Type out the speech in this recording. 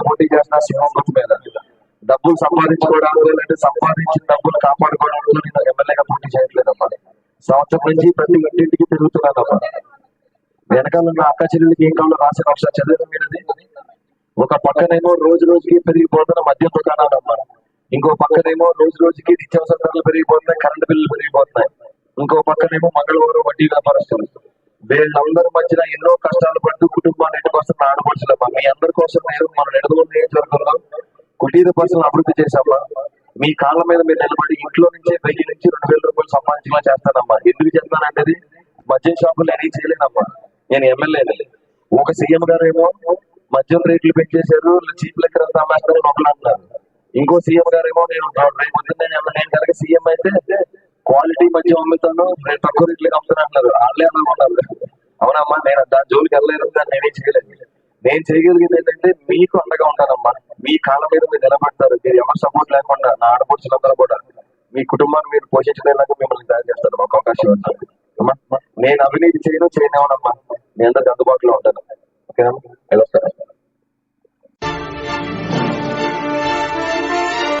పోటీ చేసిన సింహం గుర్తు మీద. డబ్బులు సంపాదించుకోవడానికి లేదంటే సంపాదించిన డబ్బులు కాపాడుకోవడానికి నేను ఎమ్మెల్యేగా పోటీ చేయట్లేదమ్మా. సంవత్సరం నుంచి ప్రతి ఇంటింటికి తిరుగుతున్నానమ్మా. వెనకాల ఉన్న అక్క చెల్లెలకి ఏం కావాలో రాసిన ఒకసారి చదివిన మీరది ఒక పక్కనేమో రోజు రోజుకి పెరిగిపోతున్న మద్యం దుకాణాలమ్మా. ఇంకో పక్కనేమో రోజు రోజుకి నిత్యావసర ధరలు పెరిగిపోతున్నాయి కరెంటు బిల్లులు పెరిగిపోతున్నాయి. ఇంకో పక్కనేమో మంగళవారం వడ్డీ వ్యాపారస్తులు. వీళ్ళందరి మధ్యన ఎన్నో కష్టాలు పడుతూ కుటుంబాన్ని ఆడపడుచులమ్మా మీ అందరి కోసం మీరు మన నెడదూరు నియోజకవర్గంలో కుటీర పరిశ్రమలు అభివృద్ధి చేశామా? మీ కాళ్ళ మీద మీరు నిలబడి ఇంట్లో నుంచి వెయ్యి నుంచి రెండు వేల రూపాయలు సంపాదించేలా చేస్తానమ్మా. ఎందుకు చేస్తానంటే మద్యం షాపులు నేను చేయలేనమ్మా. నేను ఎమ్మెల్యేని. ఒక సీఎం గారు ఏమో మద్యం రేట్లు పెంచేశారు చీప్ లెక్కర్ అంతా అమ్మేస్తారని ఒకళ్ళు అంటున్నారు. ఇంకో సీఎం గారు ఏమో నేను రేపు నేను నేను కనుక సీఎం అయితే క్వాలిటీ మద్యం అమ్ముతాను నేను తక్కువ రేట్లకి అమ్ముతాను అంటున్నారు. వాళ్ళే అలా ఉన్నారు అవునమ్మా నేను దాని జోలికి వెళ్ళలేదు దాన్ని నేనేం చేయలేదు నేను చేయగలిగింది ఏంటంటే మీకు అండగా ఉంటానమ్మా మీ కాళ్ళ మీద మీరు నిలబడతారు. మీరు ఎవరు సపోర్ట్ లేకుండా నా ఆడపడుచులందరూ కూడా మీ కుటుంబాన్ని మీరు పోషించడానికి మిమ్మల్ని తయారు చేస్తాను మాకు అవకాశం ఉంటుంది నేను అవినీతి చేయను చేయనివ్వనమ్మా. మీ అందరికి అందుబాటులో ఉంటాను. ఓకేనమ్మా? వెళ్ళొస్తాను